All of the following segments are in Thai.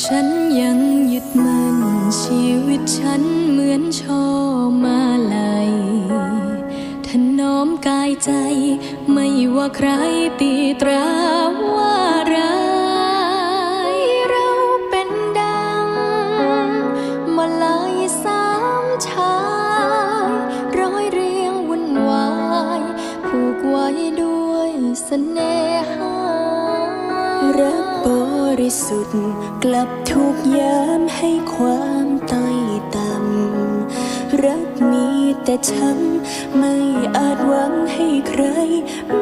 ฉันยังยึดมั่นชีวิตฉันเหมือนช่อมาลัยถนอมกายใจไม่ว่าใครตีตราว่าร้ายเราเป็นดังมาลายสามชายร้อยเรียงวุ่นวายผูกไว้ด้วยเสน่หา ปริสุทธิ์ กลับถูกย้ำให้ความต้อยต่ำรักมีแต่ช้ำไม่อาจหวังให้ใคร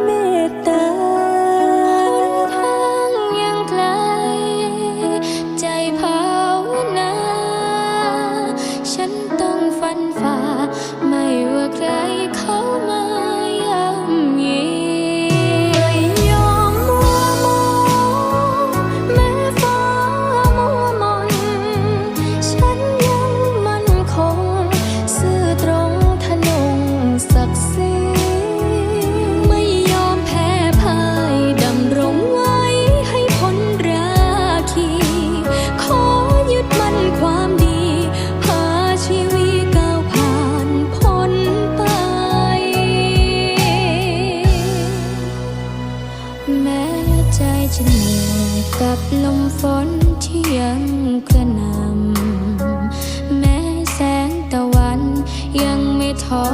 เมตตา ใจะเหนื่อยกับลมฝนที่ยังกระหน่ำแม้แสงตะวันยังไม่ทอ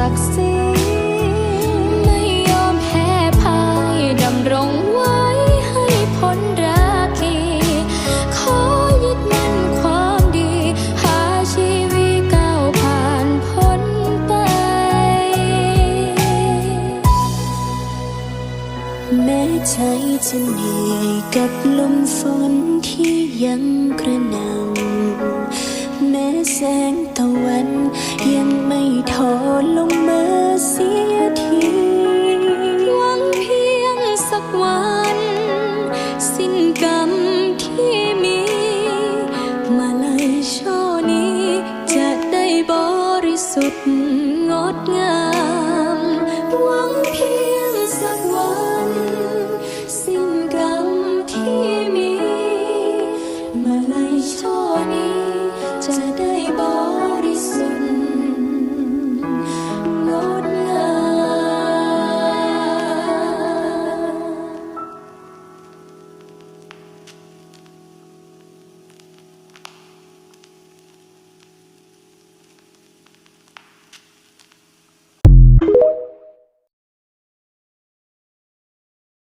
ศักดิ์ศรีไม่ยอมแพ้พ่ายดำรงไว้ให้พ้นราคี ขอยึดมั่นความดี หาชีวิตก้าวผ่านพ้นไป แม้ใจจะเหนื่อยกับลมฝนที่ยังกระหน่ำแม้แสงตะวันยังไม่ สิ้นกรรมที่มีมาลายช่อนี้จะได้บริสุทธิ์งดงาม